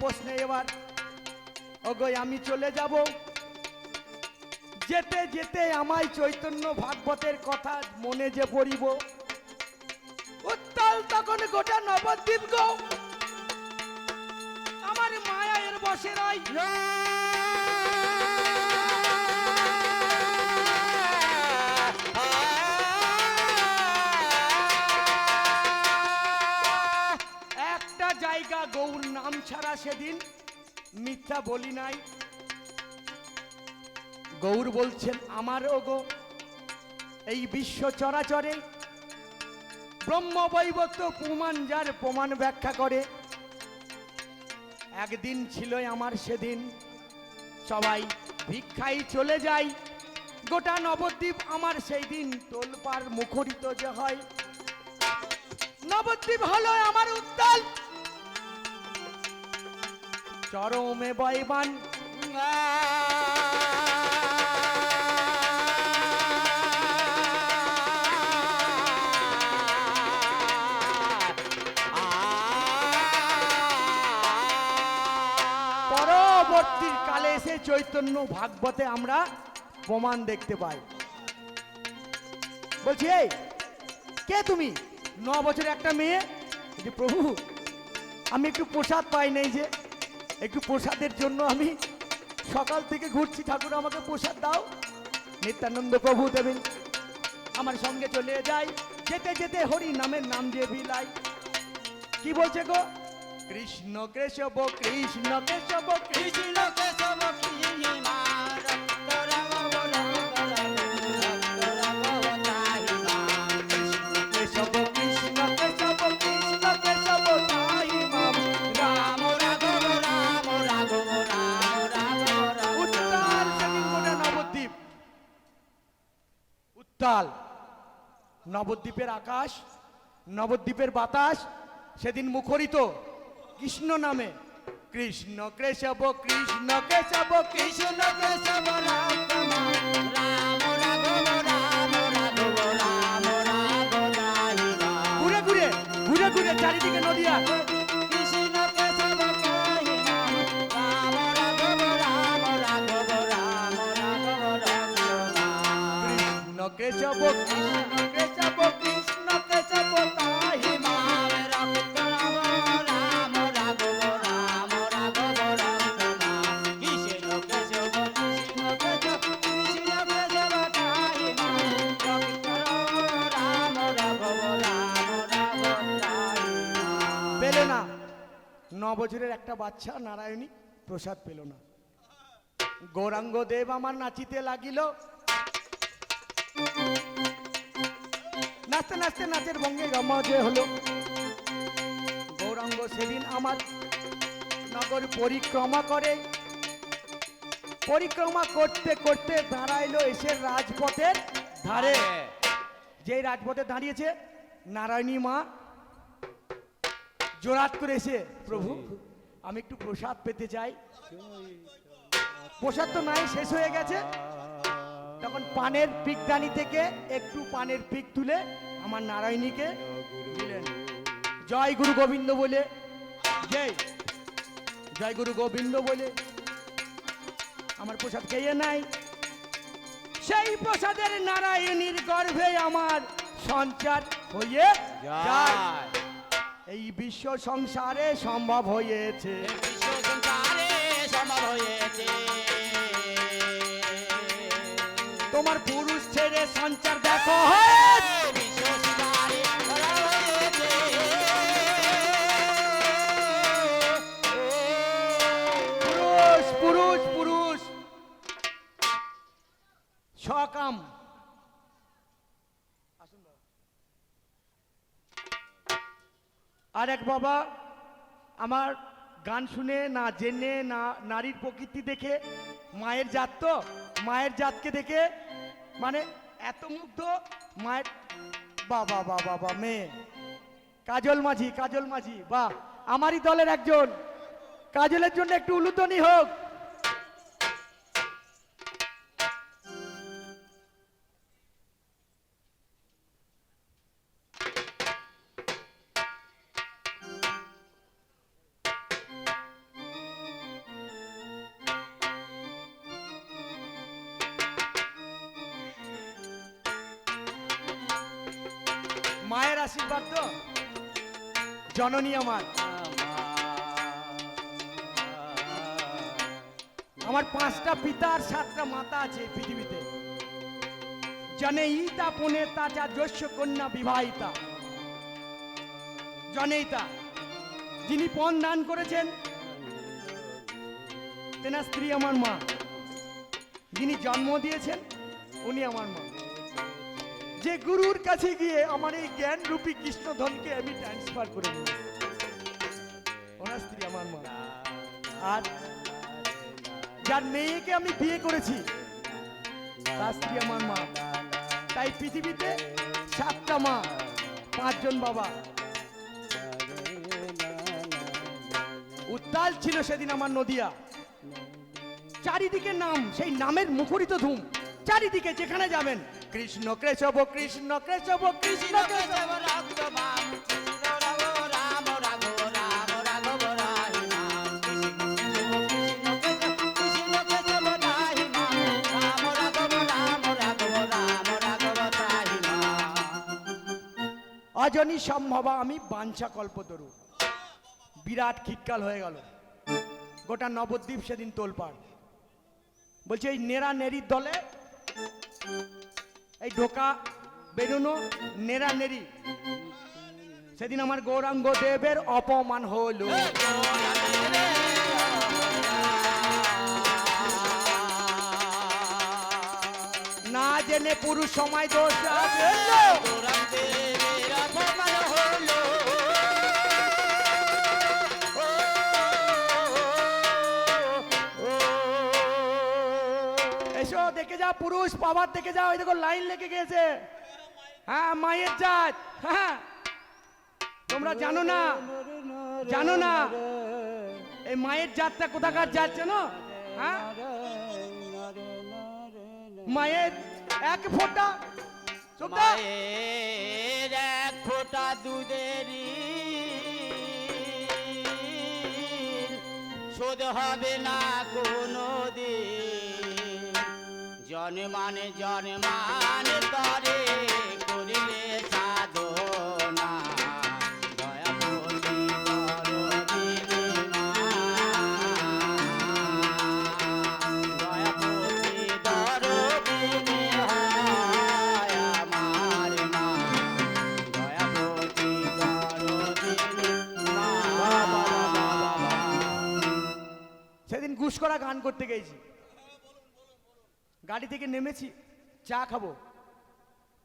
প্রশ্নে এবার অগয় আমি চলে যাব। যেতে যেতে আমায় চৈতন্য ভাগবতের কথা মনে যে পড়িব। উত্তাল তখন গোটা নবদ্বীপ গো। আমার মায়া এর বসে নাই ছাড়া সেদিন মিথ্যা বলি নাই। গৌর বলছেন, আমার গো এই বিশ্ব চরাচরে ব্রহ্মবৈবত্য প্রমাণ যার প্রমাণ ব্যাখ্যা করে। একদিন ছিল আমার সেদিন সবাই ভিক্ষাই চলে যায় গোটা নবদ্বীপ আমার সেই দিন তোলপার মুখরিত যে হয়। নবদ্বীপ হলো আমার উত্তাল চরমে বয়বান। পরবর্তী কালে এসে চৈতন্য ভাগবতে আমরা প্রমাণ দেখতে পাই। বলছি, এই, কে তুমি? ন বছর একটা মেয়ে? যে প্রভু, আমি একটু প্রসাদ পাই নাই যে। একটু প্রসাদের জন্য আমি সকাল থেকে ঘুরছি। ঠাকুর, আমাকে প্রসাদ দাও। নিত্যানন্দ প্রভু দেবেন। আমার সঙ্গে চলে যাই যেতে যেতে হরি নামের নাম যে বিলাই। কি বলছে গো? কৃষ্ণ কেশব কৃষ্ণ কেশব কৃষ্ণ কেশব কৃষ্ণা উত্তাল নবদ্বীপের আকাশ নবদ্বীপের বাতাস সেদিন মুখরিত কৃষ্ণ নামে কৃষ্ণ কেশব কৃষ্ণ কেশব কৃষ্ণ কেশব ঘুরে ঘুরে ঘুরে ঘুরে চারিদিকে নদিয়া ন। বছরের একটা বাচ্চা নারায়ণী প্রসাদ পেল না। গৌরাঙ্গ দেব আমার নাচিতে লাগিল। নাচতে নাচতে নাচের ভঙ্গে গমজে হলো। গৌরাঙ্গ সেদিন আমার নগর পরিক্রমা করে। পরিক্রমা করতে করতে দাঁড়াইলো এসে রাজপথের ধারে। যেই রাজপথে দাঁড়িয়েছে নারায়ণী মা। জোরাত করে এসে প্রভু আমি একটু প্রসাদ পেতে চাই। প্রসাদ তো নাই শেষ হয়ে গেছে। পানের পিকদানি থেকে একটু পানের পিক তুলে আমার নারায়ণীকে দিলেন। জয় গুরু গোবিন্দ বলে জয়। জয় গুরু গোবিন্দ বলে আমার প্রসাদ খেয়ে নাই। সেই প্রসাদের নারায়ণীর গর্ভে আমার সঞ্চার হয়ে যায়। এই বিশ্ব সংসারে সম্ভব হয়েছে। তোমার পুরুষ ছেড়ে সঞ্চার দেখো পুরুষ পুরুষ পুরুষ। সকাম। আর এক বাবা, আমার গান শুনে, না জেনে, না নারীর প্রকৃতি দেখে, মায়ের জাত তো, মায়ের জাতকে দেখে মানে এত মুগ্ধ? মায়ের বাবা বাবা বাবা মেয়ে। কাজল মাঝি কাজল মাঝি বা আমারই দলের একজন। কাজলের জন্য একটু উলুতনি হোক। আশীর্বাদ তো। জননী আমার। আমার পাঁচটা পিতা আর সাতটা মাতা আছে পৃথিবীতে। জনেইতা পুনে তাজা, যশ, কন্যা, বিবাহিতা। জনেইতা যিনি পণ দান করেছেন, তেনার স্ত্রী আমার মা। যিনি জন্ম দিয়েছেন, উনি আমার মা। যে গুরুর কাছে গিয়ে আমার এই জ্ঞান রূপী কৃষ্ণধনকে আমি ট্রান্সফার করে স্ত্রী আমার মা। আর যার মেয়েকে আমি বিয়ে করেছি, তার স্ত্রী আমার মা। তাই পৃথিবীতে সাতটা মা, পাঁচজন বাবা। উত্তাল ছিল সেদিন আমার নদিয়া। চারিদিকে নাম, সেই নামের মুখরিত ধুম। চারিদিকে যেখানে যাবেন কৃষ্ণ কেশব কৃষ্ণ কেশব কৃষ্ণ কেশব। অজনী সম্ভবা আমি বাঞ্ছা কল্প কল্পতরু বিরাট খিটকাল হয়ে গেল। গোটা নবদ্বীপ সেদিন তোলপাড়। বলছে এই নেড়া নেড়ির দলে এই ঢোকা, বেরোনো, নেড়া নেড়ি। সেদিন আমার গৌরাঙ্গ দেবের অপমান হলো। না জেনে পুরুষ সময় দোষ পুরুষ পাওয়ার দেখে যাও ওই দেখো লাইন লেগে গেছে হ্যাঁ মায়ের জাত। হ্যাঁ। তোমরা জানো না জানো না, এই মায়ের জাতটা কোথাকার জাত জানো? হ্যাঁ? মায়ের এক ফোঁটা মায়ের এক ফোঁটা দুধেরই শোধ হবে না কোনো দিন জন্মানে জন্মানে তরে করিলে সাধনা। সেদিন ঘুষ করা গান করতে গেছি। গাড়ি থেকে নেমেছি, চা খাব।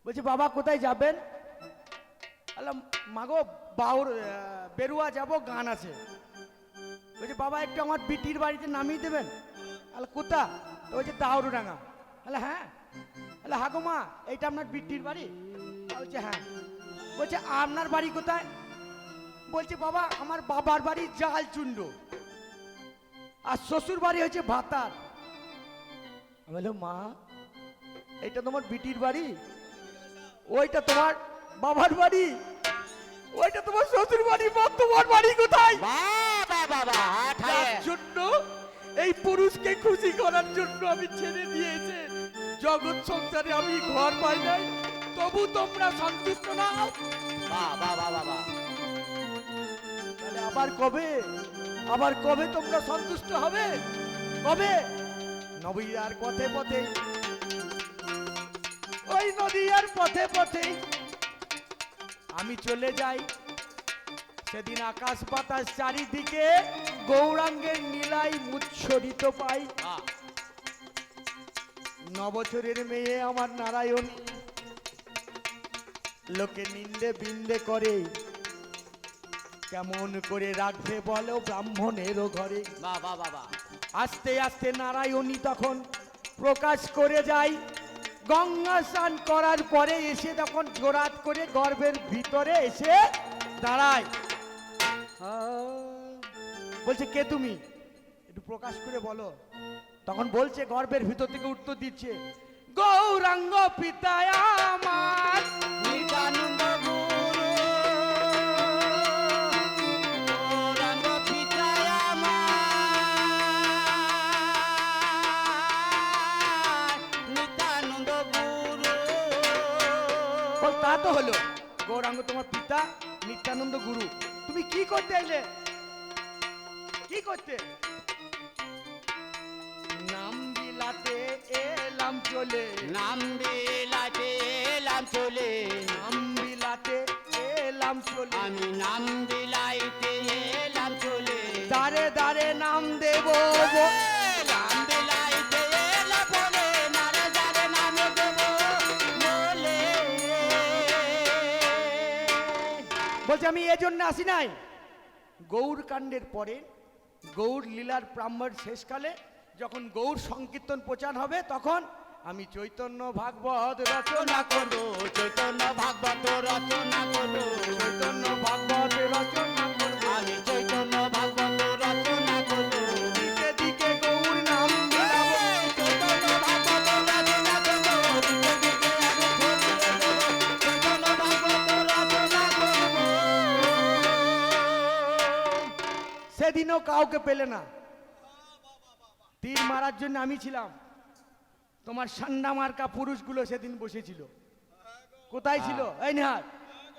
বলছি, বাবা, কোথায় যাবেন? আলাম মাগো, বাউর বেরুয়া যাব, গান আছে। বলছে, বাবা, একটু আমার বিটির বাড়িতে নামিয়ে দেবেন? আলে কোথা? বলছে, দাউরুডাঙ্গা। আলে হ্যাঁ? আলে হাগো মা, এইটা আপনার বিটির বাড়ি? বলছে হ্যাঁ। বলছে, আপনার বাড়ি কোথায়? বলছে, বাবা, আমার বাবার বাড়ি জাল চুন্ড আর শ্বশুর বাড়ি হচ্ছে ভাতার। আমি বললাম, মা এটা তোমার বিটির বাড়ি? ওইটা তোমার বাবার বাড়ি? ওইটা তোমার শ্বশুর বাড়ি? মা তোমার বাড়ি কোথায়? তার জন্য এই পুরুষকে খুশি করার জন্য আমি ছেড়ে দিয়েছে। জগৎ সংসারে আমি ঘর পাই নাই তবু তোমরা সন্তুষ্ট না আবার কবে? আবার কবে তোমরা সন্তুষ্ট হবে? কবে? নবীর পথে পথে। ওই নদীর পথে পথে আমি চলে যাই। সেদিন আকাশ বাতাস চারিদিকে গৌরাঙ্গের নীলাই মুচ্ছরিত পাই। নবছরের মেয়ে আমার নারায়ণ। লোকে নিন্দে বিন্দে করে কেমন করে রাখবে বলো ব্রাহ্মণেরও ঘরে? বাবা বাবা আস্তে আস্তে নারায়ণী তখন প্রকাশ করে যায়। গঙ্গা স্নান করার পরে এসে তখন জোরাত করে গর্ভের ভিতরে এসে দাঁড়ায়। বলছে কে তুমি? একটু প্রকাশ করে বলো। তখন বলছে গর্ভের ভিতর থেকে উত্তর দিচ্ছে গৌরাঙ্গ পিতায় আমার হলো? গৌরাঙ্গ তোমার পিতা নিত্যানন্দ গুরু। তুমি কি করতে এলে? কি করতে? নাম বিলাতে এলাম চলে। নাম বিলাতে এলাম চলে। নাম বিলাতে এলাম চলে। আমি নাম বিলাইতে এলাম চলে। দারে দারে নাম দেব বলছে, আমি এজন্য আসি নাই। গৌর কাণ্ডের পরে, গৌর লীলার ব্রাহ্মণ শেষকালে যখন গৌর সংকীর্তন প্রচার হবে, তখন আমি চৈতন্য ভাগবত রচনা করব। চৈতন্য ভাগবত রচনা কাউকে পেলে না। তীর মারার জন্য আমি ছিলাম। তোমার সান্ডা মার্কা পুরুষগুলো সেদিন বসেছিল। কোথায় ছিল? এই নেহার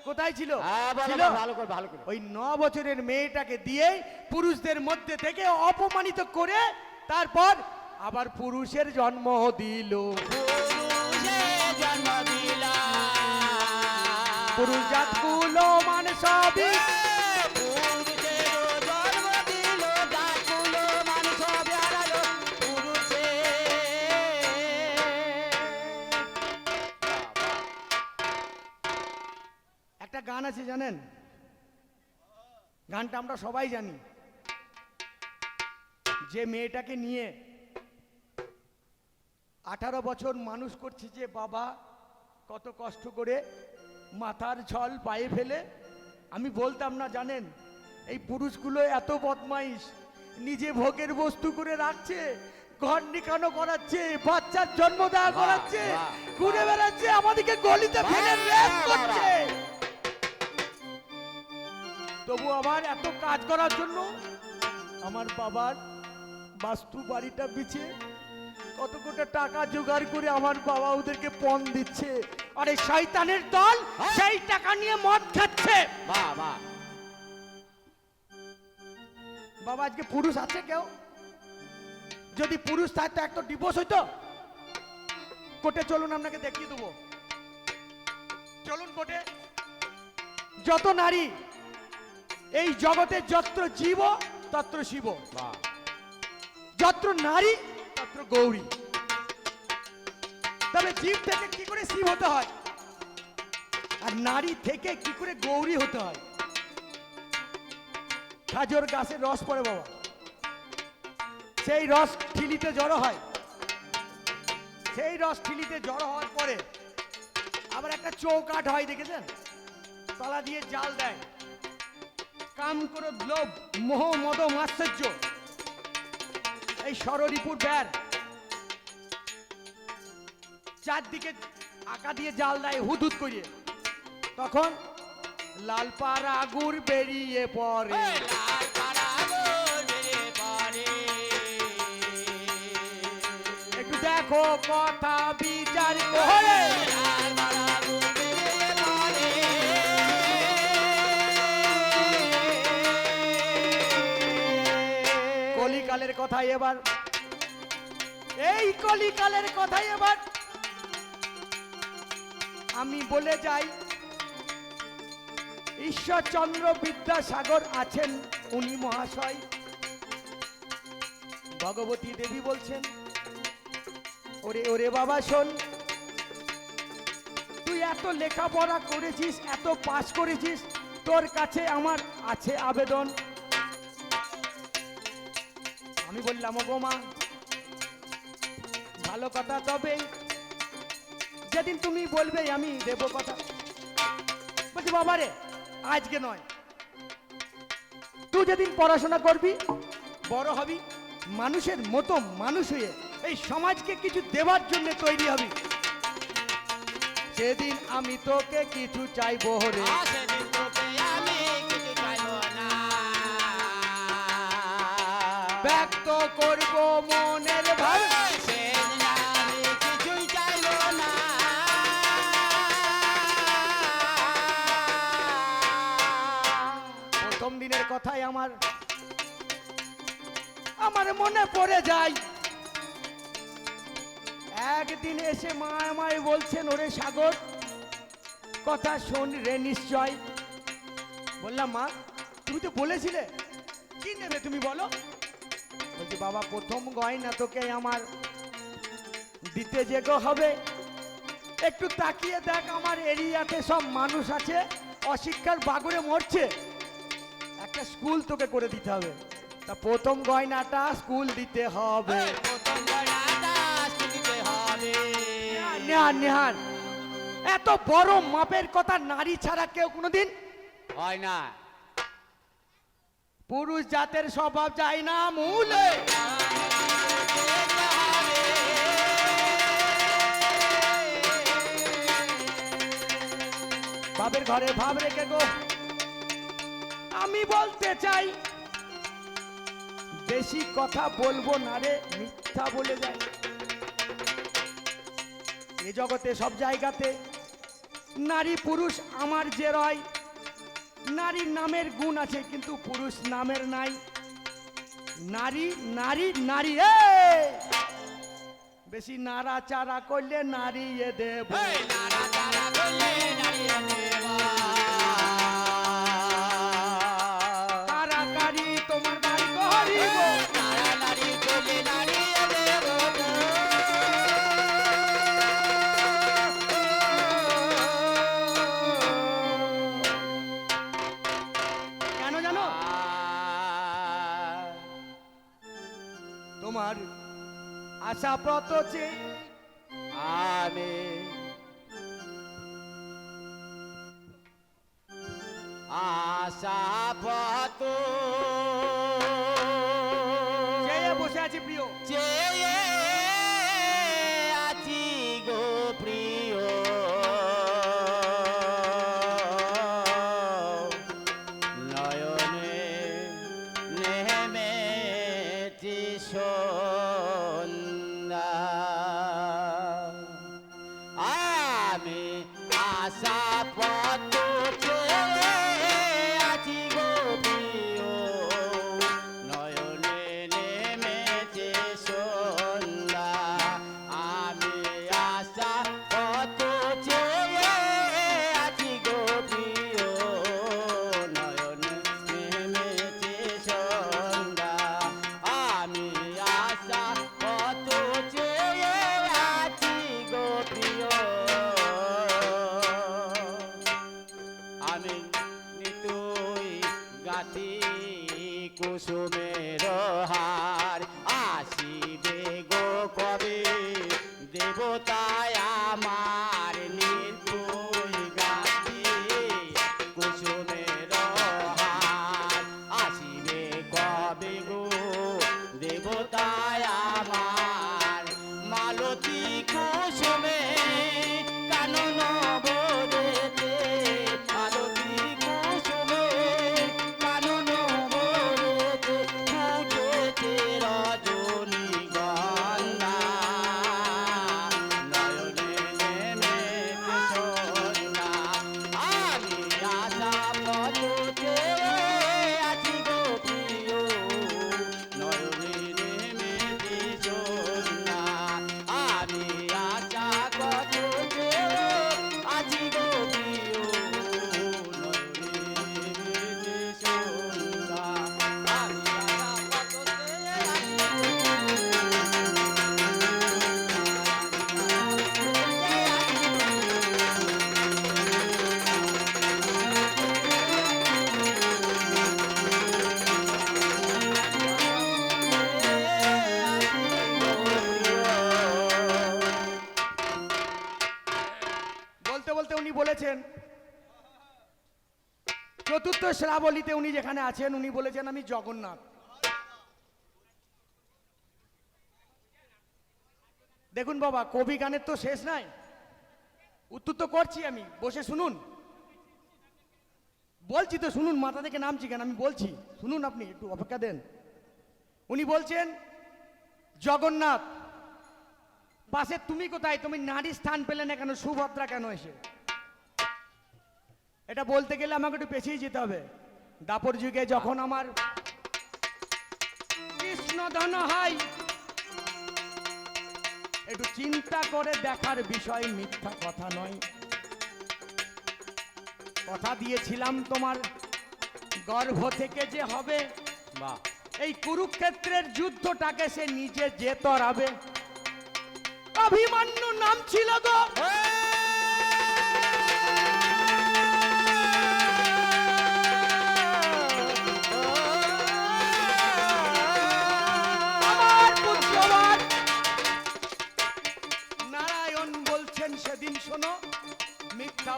কোথায় ছিল? হ্যাঁ বলো, ছিল? বলো, ভালো করে ভালো করে। ওই ন বছরের মেয়েটাকে দিয়েই পুরুষদের মধ্যে থেকে অপমানিত করে তারপর আবার পুরুষের জন্ম দিল। পুরুষে জন্ম দিলাম পুরুষ জাতগুলো মান সবই। আছে জানেন? গানটা আমরা সবাই জানি। যে মেয়েটাকে নিয়ে আঠারো বছর মানুষ করছে যে বাবা কত কষ্ট করে মাথার ছল পায়ে ফেলে। আমি বলতাম না জানেন এই পুরুষগুলো এত বদমাইশ নিজে ভোগের বস্তু করে রাখছে ঘর নিকানো করাচ্ছে বাচ্চার জন্ম দেওয়া করাচ্ছে ঘুরে বেড়াচ্ছে আমাদেরকে গলিতে ফেলে করছে। তবু আমার এত কাজ করার জন্য আমার বাবার বাস্তু বাড়িটা বিছে কত কোটা টাকা জোগাড় করে আমার বাবা ওদেরকে পণ দিচ্ছে। আরে শয়তানের দল হ্যাঁ। সেই টাকা নিয়ে মদ খাচ্ছে। বাহ বাবা আজকে পুরুষ আছে কেউ? যদি পুরুষ থাকতো একটা ডিভোর্স হইতো। কোর্টে চলুন আপনাকে দেখিয়ে দেবো। চলুন কোর্টে। যত নারী এই জগতে যত্র জীব, তত্র শিব। যত্র নারী, তত্র গৌরী। তবে জীব থেকে কি করে শিব হতে হয়? আর নারী থেকে কি করে গৌরী হতে হয়? খাজর গাছের রস পড়ে বাবা। সেই রস ঠিলিতে জড়ো হয়। সেই রস ঠিলিতে জড়ো হওয়ার পরে আবার একটা চৌকাঠ হয়, দেখেছেন? তলা দিয়ে জাল দেয়। কাম করে লোভ মোহ মদ মাশ্চর্য এই সররিপুর ব্যার। চারদিকে আঁকা দিয়ে জাল দেয় হুদুদ করিয়ে। তখন লালপার আগুর বেরিয়ে পড়ে। একটু দেখো কথা বিচার করে। কথাই এবার। এই কলিকালের কথাই এবার। আমি বলে যাই, ঈশ্বরচন্দ্র বিদ্যাসাগর আছেন উনি মহাশয়। ভগবতী দেবী বলছেন, ওরে ওরে বাবা, শোন, তুই এত লেখাপড়া করেছিস, এত পাস করেছিস, তোর কাছে আমার আছে আবেদন। আমি বললাম ও মা, ভালো কথা তবে যেদিন তুমি বলবে আমি দেব কথা। বলছি, বাবা রে, আজকে নয়। তুই যেদিন পড়াশোনা করবি, বড় হবি, মানুষের মতো মানুষ হয়ে এই সমাজকে কিছু দেওয়ার জন্য তৈরি হবি। সেদিন আমি তোকে কিছু চাইব রে। সেদিন। ব্যক্ত করব মনের ভাব কিছুই চাইব না দিনের কথাই আমার আমার মনে পড়ে যায়। একদিন এসে মা আমায় বলছেন, ওরে সাগর, কথা শোন রে নিশ্চয়। বললাম, মা, তুমি তো বলেছিলে। কি নেবে তুমি বলো? বলছি বাবা প্রথম গয়না তোকে আমার দিতে যে গো হবে। একটু তাকিয়ে দেখ আমার এরিয়াতে সব মানুষ আছে অশিক্ষার বাগুড়ে মরছে। একটা স্কুল তোকে করে দিতে হবে। তা প্রথম গয়নাটা স্কুল দিতে হবে। নেহার নেহার এত বড় মাপের কথা নারী ছাড়া কেউ কোনোদিন হয় না। পুরুষ জাতের স্বভাব যায় না মূলে। বাপের ঘরে ভাব রেখে গো। আমি বলতে চাই, বেশি কথা বলব না রে, মিথ্যা বলে যায় এ জগতে সব জায়গাতে নারী পুরুষ আমার যে রয় নারীর নামের গুণ আছে, কিন্তু পুরুষ নামের নাই। নারী নারী নারী এ বেশি নাড়াচাড়া করলে নারী এ দেব এই নাড়া চারা করলে নাড়িয়ে দেবা। আশা ব্রত চেয়ে আমি আশা পত। বসে আছি প্রিয়। চেয়ে আছি গো প্রিয়। নয়নে নেমেছি সন্ধ্যা কুসুমের হার চতুর্থ শ্রাবলীতে উনি যেখানে আছেন, উনি বলেছেন, আমি জগন্নাথ। দেখুন বাবা, কবি গানের তো শেষ নাই। উত্তর তো করছি আমি, বসে শুনুন। বলছি তো শুনুন, মাথা থেকে নামছি কেন? আমি বলছি, শুনুন আপনি, একটু অপেক্ষা দেন। উনি বলছেন, জগন্নাথ পাশে তুমি কোথায়? তুমি নারী স্থান পেলে না কেন? সুভদ্রা কেন এসে? এটা বলতে গেলে আমাকে একটু পেছিয়ে যেতে হবে। দাপর যুগে যখন আমার কৃষ্ণধন হয় একটু চিন্তা করে দেখার বিষয় মিথ্যা কথা নয়। কথা দিয়েছিলাম তোমার গর্ভ থেকে যে হবে বা এই কুরুক্ষেত্রের যুদ্ধটাকে সে নিজে যে তরাবে। অভিমান্য নাম ছিল গো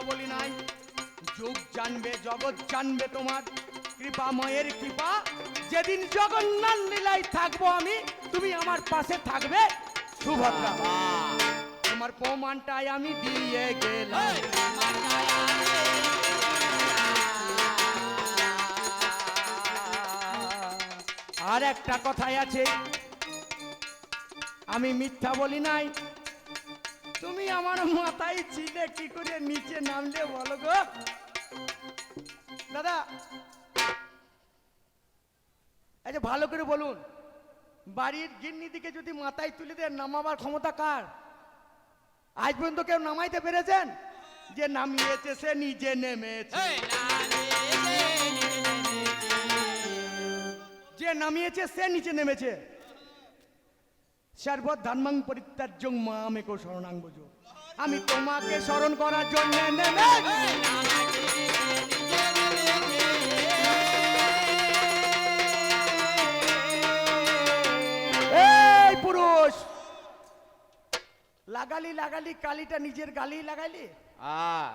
বলি নাই। যুগ জানবে জগৎ জানবে তোমার। কৃপাময়ের কৃপা। যেদিন জগন্নাথ লীলায় থাকব আমি তুমি আমার পাশে থাকবে। সুভদ্রা তোমার প্রমাণটাই আমি দিয়ে গেলাম। আর একটা কথাই আছে। আমি মিথ্যা বলি নাই। তুমি আমার মাথায় ছিলে কি করে নিচে নামলে বলো গো। দাদা আচ্ছা ভালো করে বলুন বাড়ির গিন্নি দিকে যদি মাথায় তুলে দেন নামাবার ক্ষমতা কার? আজ পর্যন্ত কেউ নামাইতে পেরেছেন? যে নামিয়েছে সে নিজে নেমেছে। যে নামিয়েছে সে নিচে নেমেছে। সর্বত ধর্মং পরিত্যাজ্যং মামেকো শরণাং বুঝো আমি তোমাকে স্মরণ করার জন্য এই পুরুষ লাগালি লাগালি কালিটা নিজের গালি লাগালি? আহ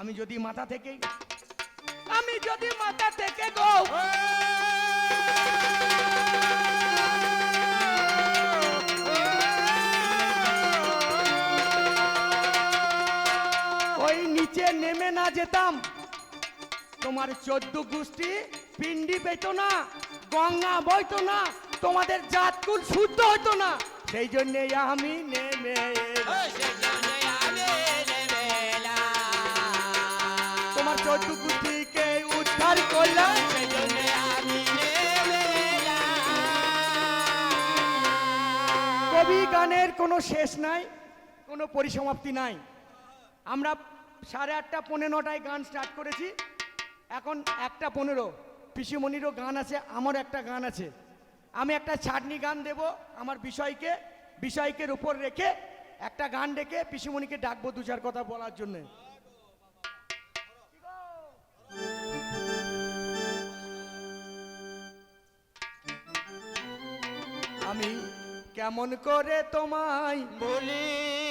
আমি যদি মাথা থেকে আমি যদি মাথা থেকে গো। নিচে নেমে না যেতাম। তোমার চোদ্দ গোষ্ঠী পিন্ডি পেতো না, গঙ্গা বইতো না, তোমাদের জাতকুল শুদ্ধ হতো না। সেই জন্য আমি নেমে তোমার চোদ্দ গোষ্ঠীকে উদ্ধার করলাম। আমি কবি গানের কোনো শেষ নাই, কোনো পরিসমাপ্তি নাই। আমরা সাড়ে আটটা পনেরো নটায় গান স্টার্ট করেছি। এখন একটা পনেরো। পিসিমণিরও গান আছে, আমারও একটা গান আছে। আমি একটা ছাটনি গান দেব আমার বিষয়কে, বিষয়কের উপর রেখে একটা গান ডেকে পিসিমণিকে ডাকবো দু চার কথা বলার জন্য। আমি কেমন করে তোমায় বলি?